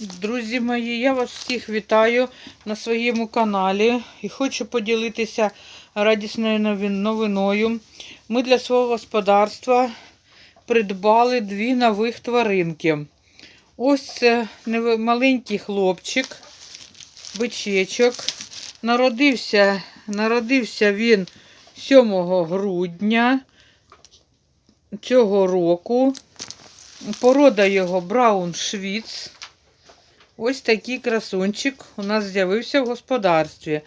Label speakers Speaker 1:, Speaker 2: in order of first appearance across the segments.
Speaker 1: Друзі мої, я вас всіх вітаю на своєму каналі і хочу поділитися радісною новиною. Ми для свого господарства придбали дві нових тваринки. Ось це маленький хлопчик, бичечок. Народився, народився він 7 грудня цього року. Порода його Браун Швіц. Ось такий красунчик у нас з'явився в господарстві.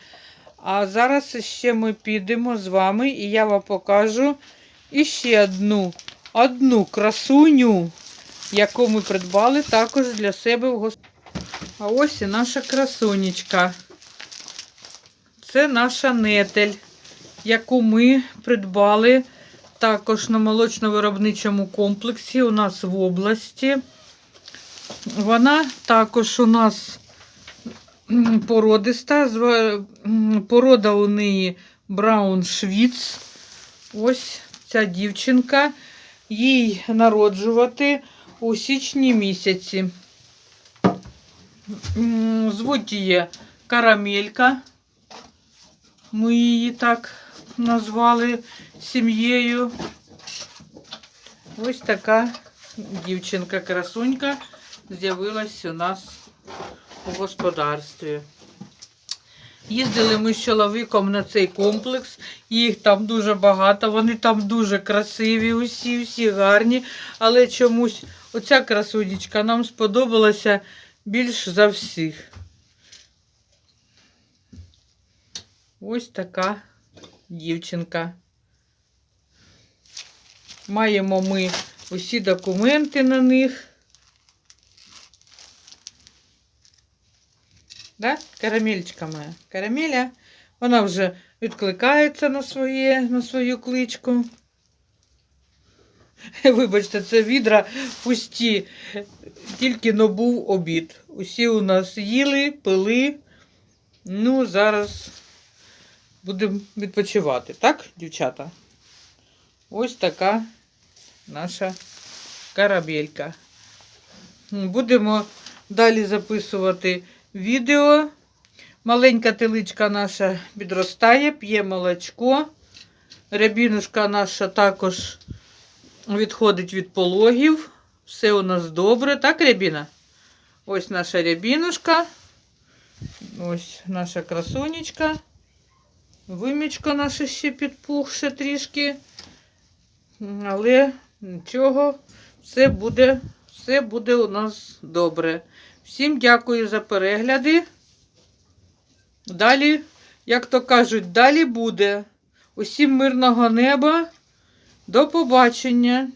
Speaker 1: А зараз ще ми підемо з вами і я вам покажу іще одну, одну красуню, яку ми придбали також для себе в господарстві. А ось і наша красунечка. Це наша нетель, яку ми придбали також на молочно-виробничому комплексі у нас в області. Вона також у нас породиста. Порода у неї Браун Швіц. Ось ця дівчинка. Їй народжувати у січні місяці. Звуть її Карамелька. Ми її так назвали сім'єю. Ось така дівчинка-красунька з'явилась у нас у господарстві. Їздили ми з чоловіком на цей комплекс, їх там дуже багато, вони там дуже красиві, усі, всі гарні, але чомусь оця красунечка нам сподобалася більш за всіх. Ось така дівчинка. Маємо ми усі документи на них. Да? Карамельчика моя. Карамеля. Вона вже відкликається на, своє, на свою кличку. Вибачте, це відра пусті. Тільки но був обід. Усі у нас їли, пили. Ну, зараз будемо відпочивати, так, дівчата? Ось така наша корабелька. Будемо далі записувати відео. Маленька теличка наша підростає, п'є молочко. Рябінушка наша також відходить від пологів. Все у нас добре. Так, рябіна? Ось наша рябінушка. Ось наша красунечка. Вимічко наше ще підпухше трішки. Але нічого, все буде, все буде у нас добре. Всім дякую за перегляди. Далі, як то кажуть, далі буде. Усім мирного неба. До побачення.